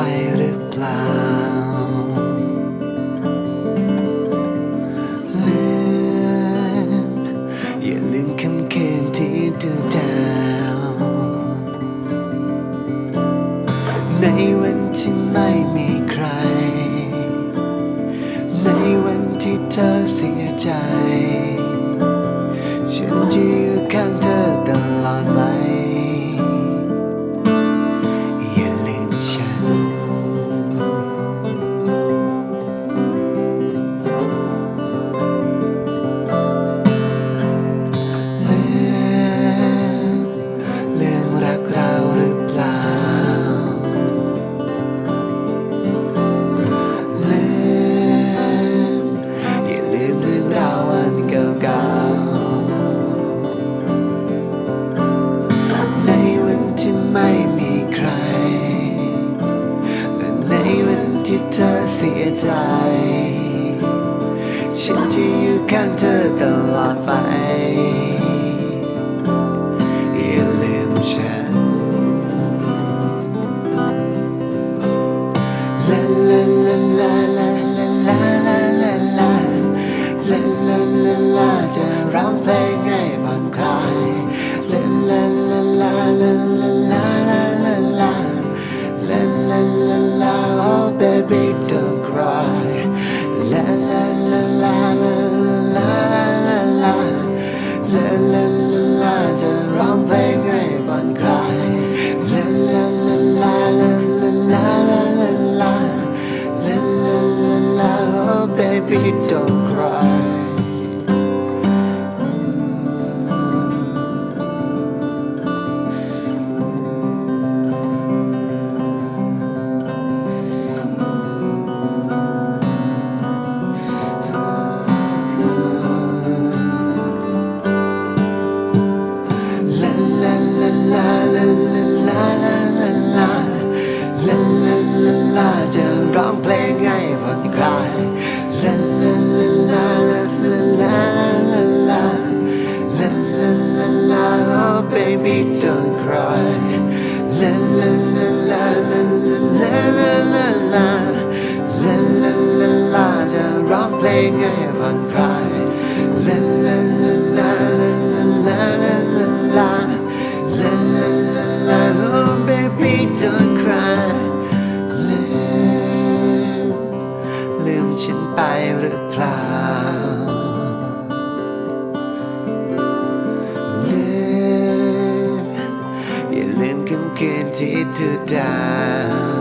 ไปหรือเปล่า ลืม อย่าลืมคำเคืนที่ดูดาว ในวันที่ไม่มีใคร ใจ ฉันจะอยู่ข้างเธอตลอดไป อย่าลืมฉันลาลาลาลาลาลาลาลาลาลาลาลาลาลาจะร้องเพลงให้ผ่อนคลาย oh baby don't cry ลาลาลาลาลาลาลาลาลาลาลาลาลาจะร้องเพลงให้ผ่อนคลายลาลาลาลาลาลาลาลาลา La la la la, oh baby, don't ให้ผ่อนคลาย La la la la la la la la la La la la la oh baby don't cry ลืมลืมฉันไปหรือเปล่าลืมอย่าลืมคำคืนที่เธอดาว